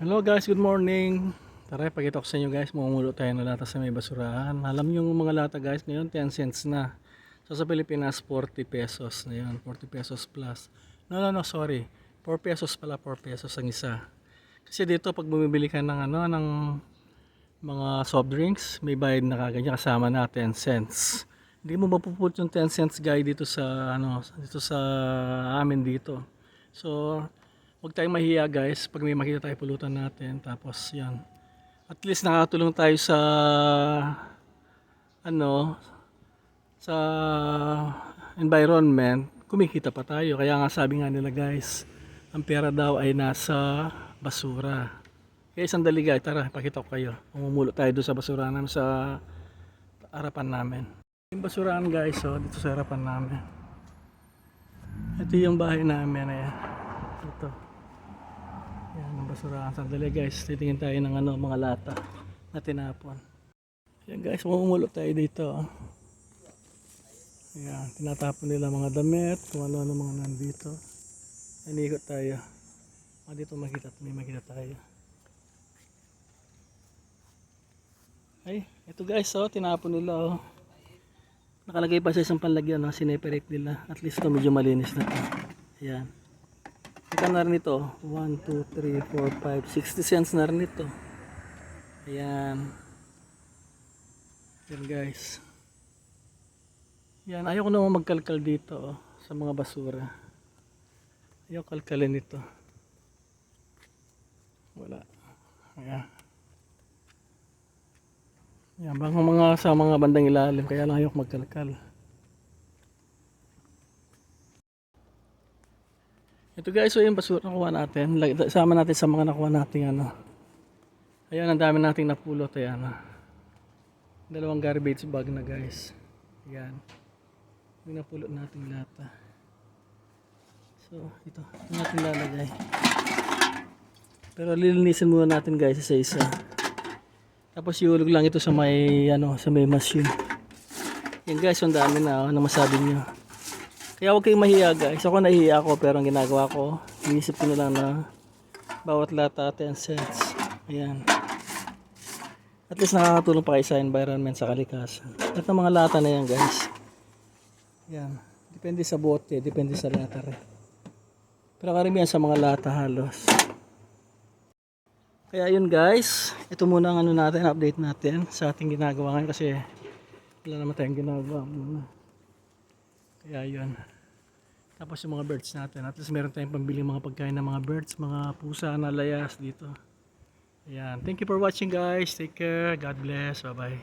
Hello guys, good morning. Tara, pakita ko sa inyo guys, mamumulo tayo ng lata sa may basurahan. Alam niyo yung mga lata guys, ngayon 10 cents na. So sa Pilipinas, 40 pesos na yun, 40 pesos plus. No, no, no, sorry. 4 pesos pala, 4 pesos ang isa. Kasi dito pag bumibili ka ng ano, ng mga soft drinks, may bayad na kagad niya kasama na 10 cents. Hindi mo mapuput yung 10 cents guy dito sa ano, dito sa amin dito. So, Huwag tayong mahiya guys pag may makita tayo pulutan natin. Tapos yan. At least nakakatulong tayo sa ano sa environment. Kumikita pa tayo. Kaya nga sabi nga nila guys, ang pera daw ay nasa basura. Kaya sandali guys, tara, pakita ko kayo. Umumulo tayo doon sa basura namin sa harapan namin. Yung basurahan guys, oh, dito sa harapan namin. Ito yung bahay namin. Ayan. Ito. Basurahan. Sandali guys, titingin tayo ng ano, mga lata na tinapon. Yan guys, mamumulo tayo dito. oh. Yan, tinatapon nila mga damit, kung ano-ano mga nandito. Inikot tayo. Ah, dito makita, may makita tayo. Ay, ito guys, oh, tinapon nila, oh. Nakalagay pa sa isang panlagyan, no? sineperate nila. At least ito medyo malinis na to. Ayan. Ito na rin ito. 1, 2, 3, 4, 5, 60 cents na rin ito. Ayan. Yan guys. Yan. Ayaw ko naman magkalkal dito oh, sa mga basura. Ayaw kalkalin ito. Wala. Ayan. Yan. Bang mga sa mga bandang ilalim. Kaya lang ayaw ko magkalkal. Ito guys, so yung basura nakuha natin. Sama natin sa mga nakuha natin ano. Ayan, ang dami nating napulot. Ayan. ah. Dalawang garbage bag na guys. Ayan. Yung napulot nating lata. So, ito. Ito natin lalagay. Pero lilinisin muna natin guys isa-isa. Tapos iulog lang ito sa may ano, sa may machine. Yan guys, ang dami na. Ano masabi niyo? Kaya huwag kayong mahiya guys. Ako nahihiya ako pero ang ginagawa ko, inisip ko na lang na bawat lata 10 cents. Ayan. At least nakakatulong pa kayo sa environment, sa kalikasan. At ng mga lata na yan guys. Yan. Depende sa bote, depende sa lata rin. Pero karamihan sa mga lata halos. Kaya yun guys, ito muna ang ano natin, update natin sa ating ginagawa ngayon kasi wala naman tayong ginagawa muna. Kaya yun. Tapos yung mga birds natin. At least meron tayong pambili mga pagkain ng mga birds, mga pusa na layas dito. Ayan. Thank you for watching guys. Take care. God bless. Bye bye.